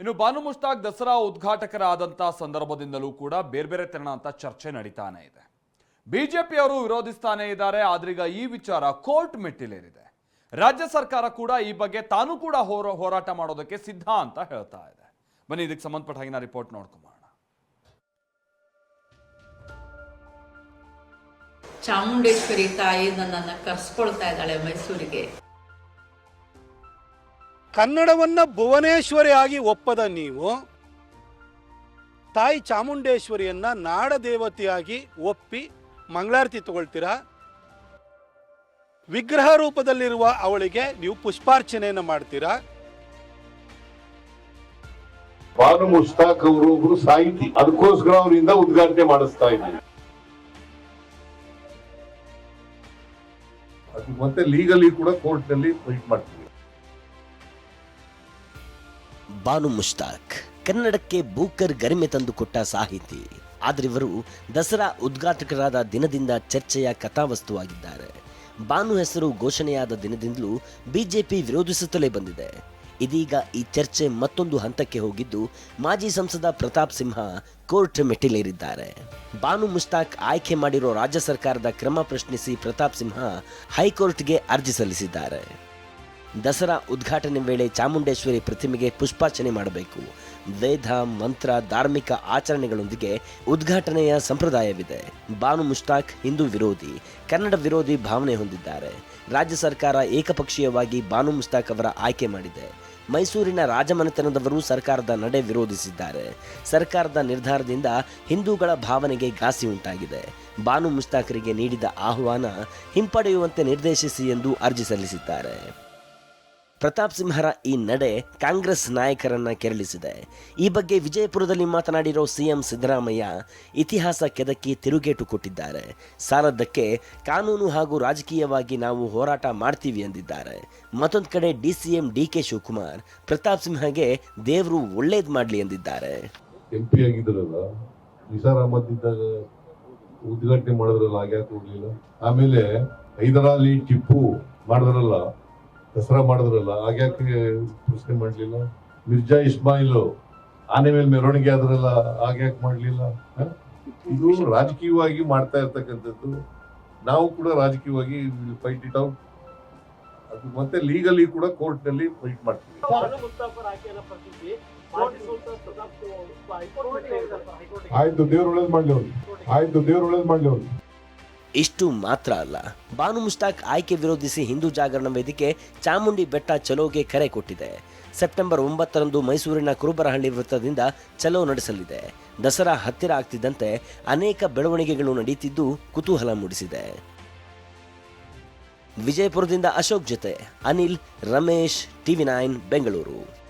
ಇನ್ನು ಬಾನು ಮುಷ್ತಾಕ್ ದಸರಾ ಉದ್ಘಾಟಕರಾದಂಥ ಸಂದರ್ಭದಿಂದಲೂ ಕೂಡ ಬೇರೆ ಬೇರೆ ಅಂತ ಚರ್ಚೆ ನಡೀತಾನೆ ಇದೆ. ಬಿಜೆಪಿಯವರು ವಿರೋಧಿಸ್ತಾನೆ ಇದ್ದಾರೆ ಆದ್ರೀಗ ಈ ವಿಚಾರ ಕೋರ್ಟ್ ಮೆಟ್ಟಿಲೇರಿದೆ. ರಾಜ್ಯ ಸರ್ಕಾರ ಕೂಡ ಈ ಬಗ್ಗೆ ತಾನು ಕೂಡ ಹೋರ, ಹೋರಾಟ ಮಾಡೋದಕ್ಕೆ ಸಿದ್ಧ ಅಂತ ಹೇಳ್ತಾ ಇದೆ. ಬನ್ನಿ, ಇದಕ್ಕೆ ಸಂಬಂಧಪಟ್ಟ ಹಾಗೆ ನಾ ರಿಪೋರ್ಟ್ ನೋಡ್ಕೊಂಬೋಣ ಚಾಮುಂಡೇಶ್ವರಿ ತಾಯಿ ನನ್ನನ್ನು ಕರ್ಸ್ಕೊಳ್ತಾ ಇದ್ದಾಳೆ ಮೈಸೂರಿಗೆ. ಕನ್ನಡವನ್ನ ಭುವನೇಶ್ವರಿಯಾಗಿ ಒಪ್ಪದ ನೀವು, ತಾಯಿ ಚಾಮುಂಡೇಶ್ವರಿಯನ್ನ ನಾಡ ದೇವತೆಯಾಗಿ ಒಪ್ಪಿ ಮಂಗಳಾರತಿ ತಗೊಳ್ತೀರಾ? ವಿಗ್ರಹ ರೂಪದಲ್ಲಿರುವ ಅವಳಿಗೆ ನೀವು ಪುಷ್ಪಾರ್ಚನೆಯನ್ನು ಮಾಡ್ತೀರಾ? ಬಾನು ಮುಸ್ತಾಕ್ ಅವರು ಒಬ್ರು ಸಾಹಿತಿ ಅದಕ್ಕೋಸ್ಕರ ಅವರಿಂದ ಉದ್ಘಾಟನೆ ಮಾಡಿಸ್ತಾ ಇದ್ದೀನಿ ಅದು ಮತ್ತೆ ಲೀಗಲಿ ಕೂಡ ಕೋರ್ಟ್ನಲ್ಲಿ ಫೈಟ್ ಮಾಡ್ತೀವಿ. ಬಾನು ಮುಷ್ತಾಕ್. ಕನ್ನಡಕ್ಕೆ ಬೂಕರ್ ಗರಿಮೆ ತಂದುಕೊಟ್ಟ ಸಾಹಿತಿ. ಆದ್ರಿವರು ದಸರಾ ಉದ್ಘಾಟಕರಾದ ದಿನದಿಂದ ಚರ್ಚೆಯ ಕಥಾವಸ್ತುವಾಗಿದ್ದಾರೆ. ಬಾನು ಹೆಸರು ಘೋಷಣೆಯಾದ ದಿನದಿಂದಲೂ ಬಿಜೆಪಿ ವಿರೋಧಿಸುತ್ತಲೇ ಬಂದಿದೆ. ಇದೀಗ ಈ ಚರ್ಚೆ ಮತ್ತೊಂದು ಹಂತಕ್ಕೆ ಹೋಗಿದ್ದು ಮಾಜಿ ಸಂಸದ ಪ್ರತಾಪ್ ಸಿಂಹ ಕೋರ್ಟ್ ಮೆಟ್ಟಿಲೇರಿದ್ದಾರೆ. ಬಾನು ಮುಷ್ತಾಕ್ ಆಯ್ಕೆ ಮಾಡಿರೋ ರಾಜ್ಯ ಸರ್ಕಾರದ ಕ್ರಮ ಪ್ರಶ್ನಿಸಿ ಪ್ರತಾಪ್ ಸಿಂಹ ಹೈಕೋರ್ಟ್ಗೆ ಅರ್ಜಿ ಸಲ್ಲಿಸಿದ್ದಾರೆ. ದಸರಾ ಉದ್ಘಾಟನೆ ವೇಳೆ ಚಾಮುಂಡೇಶ್ವರಿ ಪ್ರತಿಮೆಗೆ ಪುಷ್ಪಾರ್ಚನೆ ಮಾಡಬೇಕು. ವೇದ, ಮಂತ್ರ, ಧಾರ್ಮಿಕ ಆಚರಣೆಗಳೊಂದಿಗೆ ಉದ್ಘಾಟನೆಯ ಸಂಪ್ರದಾಯವಿದೆ. ಬಾನು ಮುಷ್ತಾಕ್ ಹಿಂದೂ ವಿರೋಧಿ, ಕನ್ನಡ ವಿರೋಧಿ ಭಾವನೆ ಹೊಂದಿದ್ದಾರೆ. ರಾಜ್ಯ ಸರ್ಕಾರ ಏಕಪಕ್ಷೀಯವಾಗಿ ಬಾನು ಮುಷ್ತಾಕ್ ಅವರ ಆಯ್ಕೆ ಮಾಡಿದೆ. ಮೈಸೂರಿನ ರಾಜಮನೆತನದವರು ಸರ್ಕಾರದ ನಡೆ ವಿರೋಧಿಸಿದ್ದಾರೆ. ಸರ್ಕಾರದ ನಿರ್ಧಾರದಿಂದ ಹಿಂದೂಗಳ ಭಾವನೆಗೆ ಘಾಸಿ ಉಂಟಾಗಿದೆ. ಬಾನು ಮುಷ್ತಾಕರಿಗೆ ನೀಡಿದ ಆಹ್ವಾನ ಹಿಂಪಡೆಯುವಂತೆ ನಿರ್ದೇಶಿಸಿ ಎಂದು ಅರ್ಜಿ ಸಲ್ಲಿಸಿದ್ದಾರೆ. ಪ್ರತಾಪ್ ಸಿಂಹರ ಈ ನಡೆ ಕಾಂಗ್ರೆಸ್ ನಾಯಕರನ್ನ ಕೆರಳಿಸಿದೆ. ಈ ಬಗ್ಗೆ ವಿಜಯಪುರದಲ್ಲಿ ಮಾತನಾಡಿರೋ ಸಿಎಂ ಸಿದ್ದರಾಮಯ್ಯ ಇತಿಹಾಸ ಕೆದಕಿ ತಿರುಗೇಟು ಕೊಟ್ಟಿದ್ದಾರೆ. ಸಾಲದ್ದಕ್ಕೆ ಕಾನೂನು ಹಾಗೂ ರಾಜಕೀಯವಾಗಿ ನಾವು ಹೋರಾಟ ಮಾಡ್ತೀವಿ ಎಂದಿದ್ದಾರೆ. ಮತ್ತೊಂದು ಕಡೆ DCM D K Shivakumar Pratap ಸಿಂಹಗೆ ದೇವರು ಒಳ್ಳೇದ್ ಮಾಡ್ಲಿ ಎಂದಿದ್ದಾರೆ. ಉದ್ಘಾಟನೆ ಮಾಡಿದ್ರಲ್ಲ ಆಗ್ಯಾಕೆ ಹೋಗ್ಲಿಲ್ಲ? ಆಮೇಲೆ ಹೈದರಾಲಿ ಟಿಪ್ಪು ಮಾಡಿದ್ರಲ್ಲ ದಸರಾ ಮಾಡಿದ್ರಲ್ಲ ಆಗ್ಯಾಕೆ ಪ್ರಶ್ನೆ ಮಾಡಲಿಲ್ಲ? ಮಿರ್ಜಾ ಇಸ್ಮಾಯಿಲ್ ಆನೆ ಮೇಲೆ ಮೆರವಣಿಗೆ ಆದ್ರಲ್ಲ ಆಗ್ಯಾಕೆ ಮಾಡಲಿಲ್ಲ? ಇದು ರಾಜಕೀಯವಾಗಿ ಮಾಡ್ತಾ ಇರ್ತಕ್ಕಂಥದ್ದು. ನಾವು ಕೂಡ ರಾಜಕೀಯವಾಗಿ ಫೈಟ್ ಇಟ್ ಔಟ್. ಅದು ಮತ್ತೆ ಲೀಗಲಿ ಕೂಡ ಕೋರ್ಟ್ನಲ್ಲಿ ಫೈಟ್ ಮಾಡ್ತೀವಿ. ಆಯ್ತು ದೇವ್ರು ಒಳ್ಳೇದು ಮಾಡ್ಲಿ ಅವ್ರು. ಆಯ್ತು ದೇವ್ರು ಒಳ್ಳೇದು ಮಾಡ್ಲಿ ಅವ್ರು. ಇಷ್ಟು ಮಾತ್ರ ಅಲ್ಲ. ಬಾನು ಮುಷ್ತಾಕ್ ಆಯ್ಕೆ ವಿರೋಧಿಸಿ ಹಿಂದೂ ಜಾಗರಣ ವೇದಿಕೆ ಚಾಮುಂಡಿ ಬೆಟ್ಟ ಚಲೋಗೆ ಕರೆ ಕೊಟ್ಟಿದೆ. ಸೆಪ್ಟೆಂಬರ್ ಒಂಬತ್ತರಂದು ಮೈಸೂರಿನ ಕುರುಬರಹಳ್ಳಿ ವೃತ್ತದಿಂದ ಚಲೋ ನಡೆಸಲಿದೆ. ದಸರಾ ಹತ್ತಿರ ಆಗ್ತಿದ್ದಂತೆ ಅನೇಕ ಬೆಳವಣಿಗೆಗಳು ನಡೆಯುತ್ತಿದ್ದು ಕುತೂಹಲ ಮೂಡಿಸಿದೆ. ವಿಜಯಪುರದಿಂದ ಅಶೋಕ್ ಜೊತೆ ಅನಿಲ್, ರಮೇಶ್, ಟಿವಿ ನೈನ್, ಬೆಂಗಳೂರು.